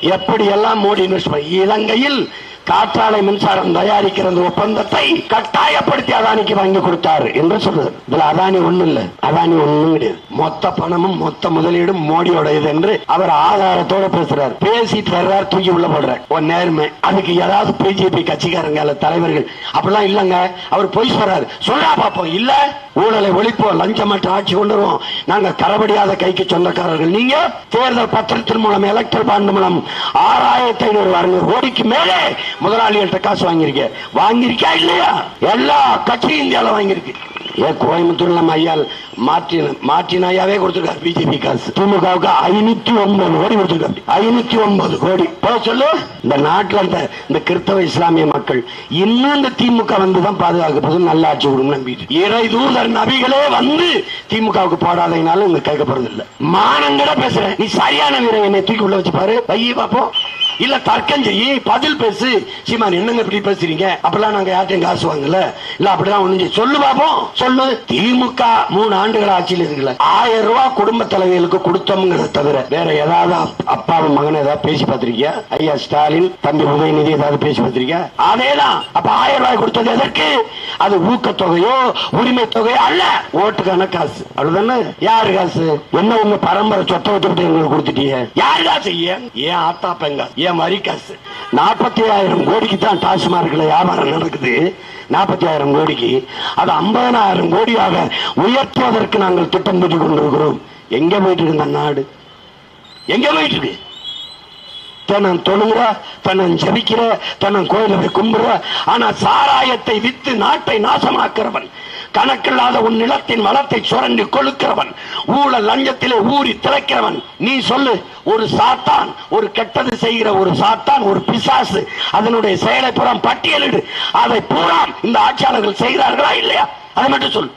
எப்படி எல்லாம் மோடி இன்வெஸ்ட் இலங்கையில் காற்றாலை மின்சாரம் தயாரிக்கிற அந்த ஒப்பந்தத்தை கட்டாயப்படுத்தி அதானிக்கு வாங்கி கொடுத்தாரு என்று சொல்றது இதுல அதானி ஒண்ணு இல்ல. அதானி ஒண்ணும் கிடையாது. மொத்த பணமும் மொத்த முதலீடும் மோடியோட இது என்று அவர் ஆதாரத்தோட பேசுறாரு. பேசிட்டு வர்றாரு தூக்கி உள்ள போடுறார். ஒரு நேர்மை. அதுக்கு ஏதாவது பிஜேபி கட்சிக்காரங்க அல்ல தலைவர்கள். அப்படிலாம் இல்லங்க. அவர் பொய் சொல்றாரு. சொல்றா பார்ப்போம் இல்ல ஊழலை ஒழிப்போம் லஞ்சமற்ற ஆட்சி கொண்டு வருவோம் நாங்க கரபடியாத கைக்கு சொந்தக்காரர்கள். நீங்க தேர்தல் பத்திரத்தின் மூலம் எலக்ட்ரல் பாண்ட் மூலம் ஆறாயிரத்தி ஐநூறு அறுநூறு கோடிக்கு மேலே முதலாளிகள்கிட்ட காசு வாங்கியிருக்க. வாங்கியிருக்கா இல்லையா? எல்லா கட்சியும் இந்தியாவில் வாங்கியிருக்கு. ஏன் கோயம்புத்தூர்ல நம்ம ஐயா மார்டின் மார்டின் ஐயாவே கொடுத்திருக்காரு பிஜேபி காசு. திமுகவுக்கு ஐநூத்தி ஒன்பது கோடி கொடுத்திருக்காரு. ஐநூத்தி ஒன்பது கோடி. போக சொல்லு. இந்த நாட்டில் இந்த இந்த கிறிஸ்தவ இஸ்லாமிய மக்கள் இன்னும் இந்த திமுக வந்து தான் பாதுகாக்கப்படுது நல்ல ஆட்சி கொடுக்கும் நம்பிட்டு. இறை தூதர் நபிகளே வந்து திமுகவுக்கு போடாதனால இங்க கேட்கப்படுறது இல்லை மானங்கட பேசுறேன். நீ சரியான வீரன் என்னை தூக்கி உள்ள வச்சு பாரு. வையே பாப்போம் இல்ல தர்க்கம் செய்யி பதில் பேசு. சீமான் என்னங்க இப்படி பேசுறீங்க? அப்பெல்லாம் நாங்க யார்ட்டையும் காசு வாங்கல. இல்ல அப்படிலாம் ஒண்ணு செய்ய. சொல்லு பாப்போம். சொல்லு. திமுக மூணு ஆண்டுகள் ஆட்சியில் இருக்குல்ல. ஆயிரம் ரூபாய் குடும்ப தலைவர்களுக்கு கொடுத்தோம்ங்கிறத தவிர வேற ஏதாவது அப்பாவும் மகன் ஏதாவது பேசி பார்த்திருக்கியா? ஐயா ஸ்டாலின் தம்பி உதயநிதி ஏதாவது பேசி பார்த்திருக்கியா? அதேதான். அப்ப ஆயிரம் ரூபாய் கொடுத்தது எதற்கு? அது ஊக்கத்தொகையோ உரிமை தொகையோ அல்ல. ஓட்டுக்கான காசு. அவ்வளவுதானே? யாரு காசு? என்ன உங்க பரம்பரை சொத்தை விட்டு எங்களுக்கு கொடுத்துட்டீங்க? யாரு காசு? ஏன்? ஏன் ஆத்தா பெங்க? ஏன் மரி காசு? நாற்பத்தி ஆயிரம் கோடிக்கு தான் டாஸ்மார்க்ல வியாபாரம் நடக்குது. நாற்பத்தி ஆயிரம் கோடிக்கு. அது ஐம்பதனாயிரம் கோடியாக உயர்த்துவதற்கு நாங்கள் திட்டம் தீட்டிக் கொண்டிருக்கிறோம். எங்க போயிட்டு இருக்கு இந்த நாடு? எங்க போயிட்டு இருக்கு? பணம் தொழுகிற தன்னன் ஜபிக்கிற பணம் கோயில போய் கும்புற ஆனா சாராயத்தை வித்து நாட்டை நாசமாக்குறவன் கணக்கில்லாத உன் நிலத்தின் வளத்தை சுரண்டி கொழுக்கிறவன் ஊழல் லஞ்சத்திலே ஊறி திளைக்கிறவன். நீ சொல்லு ஒரு சாத்தான் ஒரு கெட்டது செய்கிற ஒரு சாத்தான் ஒரு பிசாசு அதனுடைய செயலை புறம் பட்டியலிடு. அதை பூரா இந்த ஆட்சியாளர்கள் செய்கிறார்களா இல்லையா? அதை மட்டும் சொல்